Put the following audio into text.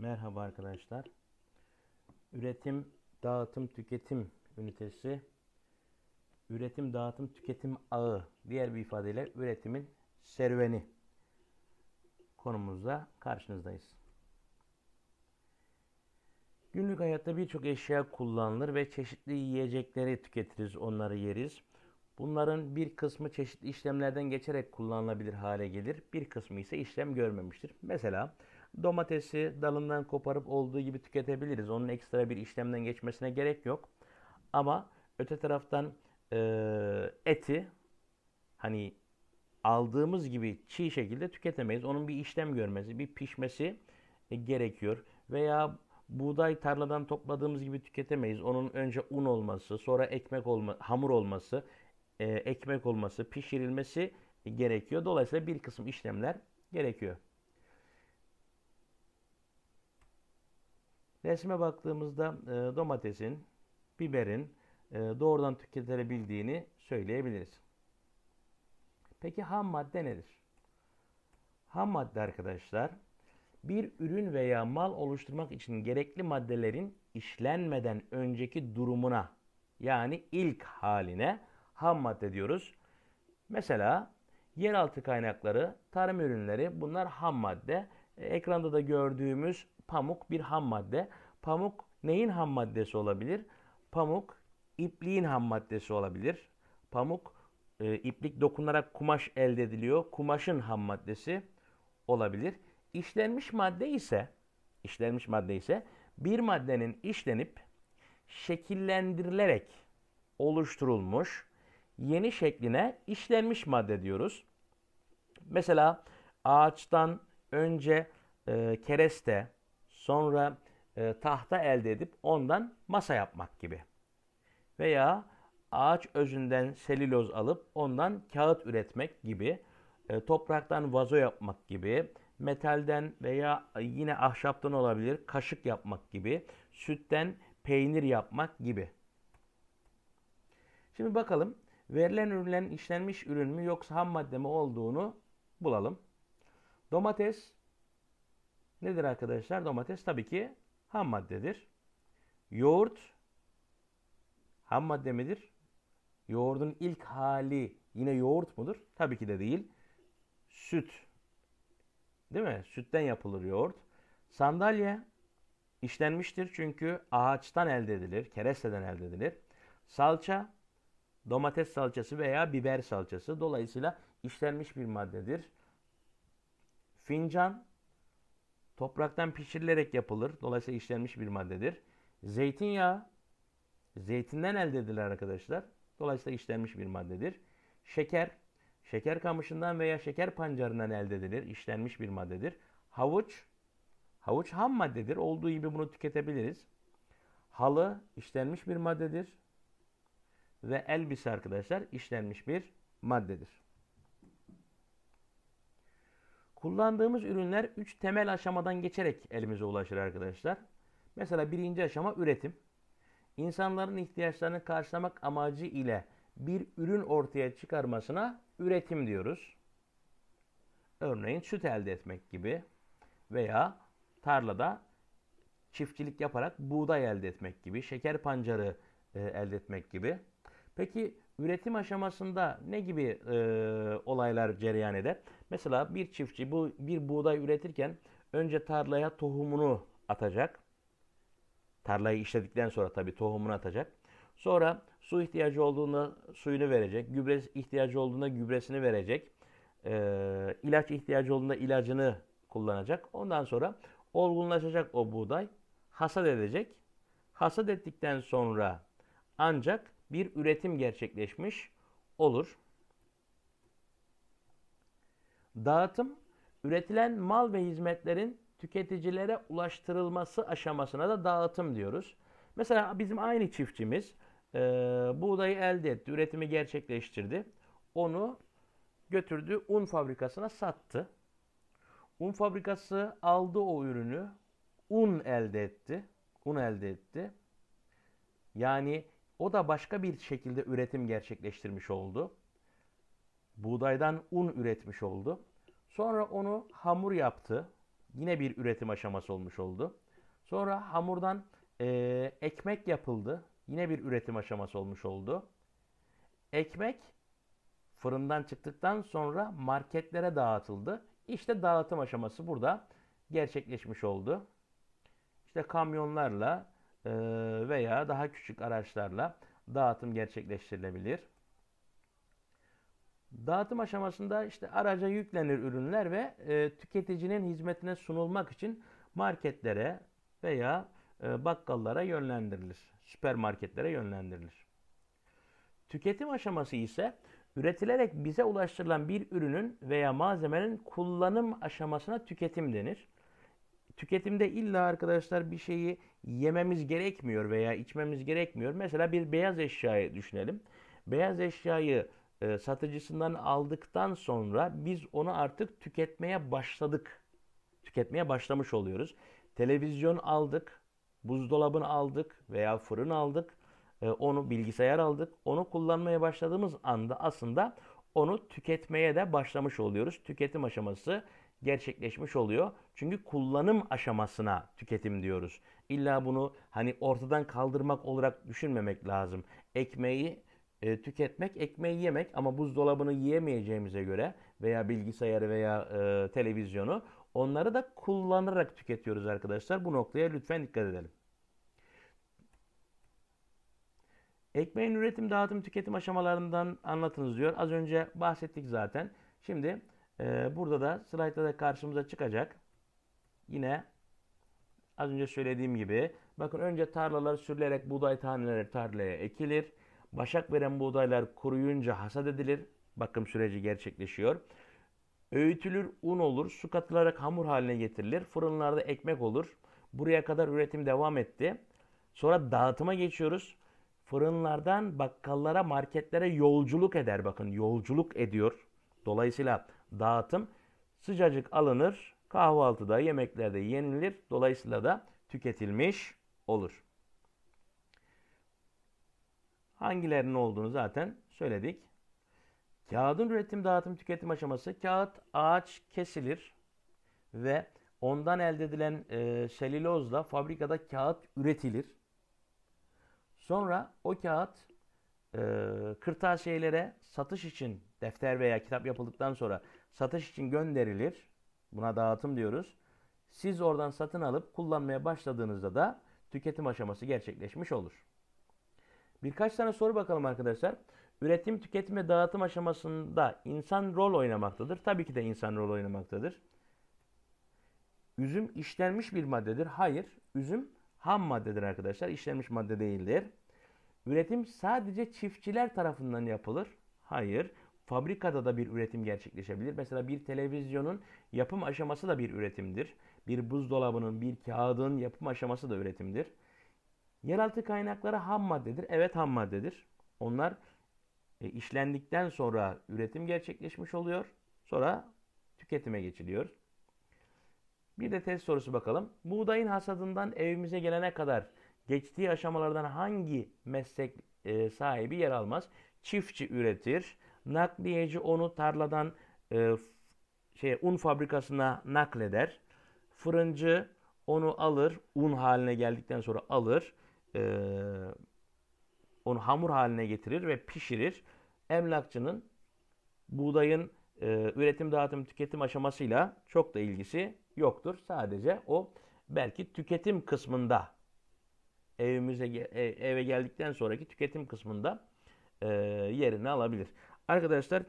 Merhaba arkadaşlar. Üretim, dağıtım, tüketim ünitesi. Üretim, dağıtım, tüketim ağı. Diğer bir ifadeyle üretimin serüveni konumuzda karşınızdayız. Günlük hayatta birçok eşya kullanılır ve çeşitli yiyecekleri tüketiriz, onları yeriz. Bunların bir kısmı çeşitli işlemlerden geçerek kullanılabilir hale gelir. Bir kısmı ise işlem görmemiştir. Mesela domatesi dalından koparıp olduğu gibi tüketebiliriz. Onun ekstra bir işlemden geçmesine gerek yok. Ama öte taraftan e, eti hani aldığımız gibi çiğ şekilde tüketemeyiz. Onun bir işlem görmesi, bir pişmesi e, gerekiyor. Veya buğday tarladan topladığımız gibi tüketemeyiz. Onun önce un olması, sonra ekmek olma, hamur olması, e, ekmek olması, pişirilmesi gerekiyor. Dolayısıyla bir kısım işlemler gerekiyor. Resme baktığımızda e, domatesin, biberin e, doğrudan tüketilebildiğini söyleyebiliriz. Peki ham madde nedir? Ham madde arkadaşlar bir ürün veya mal oluşturmak için gerekli maddelerin işlenmeden önceki durumuna yani ilk haline ham madde diyoruz. Mesela yeraltı kaynakları, tarım ürünleri bunlar ham madde. Ekranda da gördüğümüz pamuk bir ham madde. Pamuk neyin ham maddesi olabilir? Pamuk ipliğin ham maddesi olabilir. Pamuk e, iplik dokunarak kumaş elde ediliyor. Kumaşın ham maddesi olabilir. İşlenmiş madde ise işlenmiş madde ise bir maddenin işlenip şekillendirilerek oluşturulmuş yeni şekline işlenmiş madde diyoruz. Mesela ağaçtan önce e, kereste, sonra e, tahta elde edip ondan masa yapmak gibi. Veya ağaç özünden selüloz alıp ondan kağıt üretmek gibi, e, topraktan vazo yapmak gibi, metalden veya yine ahşaptan olabilir kaşık yapmak gibi, sütten peynir yapmak gibi. Şimdi bakalım verilen ürünlerin işlenmiş ürün mü yoksa ham madde mi olduğunu bulalım. Domates nedir arkadaşlar? Domates tabii ki ham maddedir. Yoğurt ham madde midir? Yoğurdun ilk hali yine yoğurt mudur? Tabii ki de değil. Süt. Değil mi? Sütten yapılır yoğurt. Sandalye işlenmiştir çünkü ağaçtan elde edilir, keresteden elde edilir. Salça domates salçası veya biber salçası dolayısıyla işlenmiş bir maddedir. Fincan topraktan pişirilerek yapılır. Dolayısıyla işlenmiş bir maddedir. Zeytinyağı zeytinden elde edilir arkadaşlar. Dolayısıyla işlenmiş bir maddedir. Şeker şeker kamışından veya şeker pancarından elde edilir. İşlenmiş bir maddedir. Havuç havuç ham maddedir. Olduğu gibi bunu tüketebiliriz. Halı işlenmiş bir maddedir. Ve elbise arkadaşlar işlenmiş bir maddedir. Kullandığımız ürünler 3 temel aşamadan geçerek elimize ulaşır arkadaşlar. Mesela birinci aşama üretim. İnsanların ihtiyaçlarını karşılamak amacı ile bir ürün ortaya çıkarmasına üretim diyoruz. Örneğin süt elde etmek gibi veya tarlada çiftçilik yaparak buğday elde etmek gibi, şeker pancarı e, elde etmek gibi. Peki üretim aşamasında ne gibi e, olaylar cereyan eder? Mesela bir çiftçi bu bir buğday üretirken önce tarlaya tohumunu atacak. Tarlayı işledikten sonra tabii tohumunu atacak. Sonra su ihtiyacı olduğunda suyunu verecek. Gübre ihtiyacı olduğunda gübresini verecek. E, ilaç ihtiyacı olduğunda ilacını kullanacak. Ondan sonra olgunlaşacak o buğday. Hasat edecek. Hasat ettikten sonra ancak bir üretim gerçekleşmiş olur. Dağıtım, üretilen mal ve hizmetlerin tüketicilere ulaştırılması aşamasına da dağıtım diyoruz. Mesela bizim aynı çiftçimiz e, buğdayı elde etti, üretimi gerçekleştirdi. Onu götürdü un fabrikasına sattı. Un fabrikası aldı o ürünü, un elde etti. Un elde etti. Yani o da başka bir şekilde üretim gerçekleştirmiş oldu. Buğdaydan un üretmiş oldu. Sonra onu hamur yaptı Yine bir üretim aşaması olmuş oldu. Sonra hamurdan e, ekmek yapıldı. Yine bir üretim aşaması olmuş oldu. Ekmek fırından çıktıktan sonra marketlere dağıtıldı. İşte dağıtım aşaması burada gerçekleşmiş oldu. İşte kamyonlarla veya daha küçük araçlarla dağıtım gerçekleştirilebilir. Dağıtım aşamasında işte araca yüklenir ürünler ve e, tüketicinin hizmetine sunulmak için marketlere veya e, bakkallara yönlendirilir. Süpermarketlere yönlendirilir. Tüketim aşaması ise üretilerek bize ulaştırılan bir ürünün veya malzemenin kullanım aşamasına tüketim denir. Tüketimde illa arkadaşlar bir şeyi yememiz gerekmiyor veya içmemiz gerekmiyor. Mesela bir beyaz eşyayı düşünelim. Beyaz eşyayı e, satıcısından aldıktan sonra biz onu artık tüketmeye başladık. Tüketmeye başlamış oluyoruz. Televizyon aldık, buzdolabını aldık veya fırın aldık. e, onu bilgisayar aldık. Onu kullanmaya başladığımız anda aslında onu tüketmeye de başlamış oluyoruz. Tüketim aşaması gerçekleşmiş oluyor. Çünkü kullanım aşamasına tüketim diyoruz. İlla bunu hani ortadan kaldırmak olarak düşünmemek lazım. Ekmeği e, tüketmek, ekmeği yemek ama buzdolabını yiyemeyeceğimize göre veya bilgisayarı veya e, televizyonu onları da kullanarak tüketiyoruz arkadaşlar. Bu noktaya lütfen dikkat edelim. Ekmeğin üretim, dağıtım, tüketim aşamalarından anlatınız diyor. Az önce bahsettik zaten. Şimdi e, burada da slaytta da karşımıza çıkacak. Yine az önce söylediğim gibi bakın önce tarlalar sürülerek buğday taneleri tarlaya ekilir. Başak veren buğdaylar kuruyunca hasat edilir. Bakım süreci gerçekleşiyor. Öğütülür, un olur, su katılarak hamur haline getirilir. Fırınlarda ekmek olur. Buraya kadar üretim devam etti. Sonra dağıtıma geçiyoruz. Fırınlardan bakkallara, marketlere yolculuk eder. Bakın yolculuk ediyor. Dolayısıyla dağıtım sıcacık alınır. Kahvaltıda, yemeklerde yenilir. Dolayısıyla da tüketilmiş olur. Hangilerinin olduğunu zaten söyledik. Kağıdın üretim, dağıtım, tüketim aşaması. Kağıt ağaç kesilir ve ondan elde edilen e, selülozla fabrikada kağıt üretilir. Sonra o kağıt e, kırtasiyelere satış için defter veya kitap yapıldıktan sonra satış için gönderilir. Buna dağıtım diyoruz. Siz oradan satın alıp kullanmaya başladığınızda da tüketim aşaması gerçekleşmiş olur. Birkaç tane soru bakalım arkadaşlar. Üretim, tüketim ve dağıtım aşamasında insan rol oynamaktadır. Tabii ki de insan rol oynamaktadır. Üzüm işlenmiş bir maddedir. Hayır, üzüm ham maddedir arkadaşlar. İşlenmiş madde değildir. Üretim sadece çiftçiler tarafından yapılır. Hayır, fabrikada da bir üretim gerçekleşebilir. Mesela bir televizyonun yapım aşaması da bir üretimdir. Bir buzdolabının, bir kağıdın yapım aşaması da üretimdir. Yeraltı kaynakları ham maddedir. Evet ham maddedir. Onlar e, işlendikten sonra üretim gerçekleşmiş oluyor. Sonra tüketime geçiliyor. Bir de test sorusu bakalım. Buğdayın hasadından evimize gelene kadar geçtiği aşamalardan hangi meslek e, sahibi yer almaz? Çiftçi üretir. Nakliyeci onu tarladan e, şey un fabrikasına nakleder. Fırıncı onu alır, un haline geldikten sonra alır, e, onu hamur haline getirir ve pişirir. Emlakçının buğdayın e, üretim, dağıtım, tüketim aşamasıyla çok da ilgisi yoktur. Sadece o belki tüketim kısmında evimize eve geldikten sonraki tüketim kısmında e, yerini alabilir. Arkadaşlar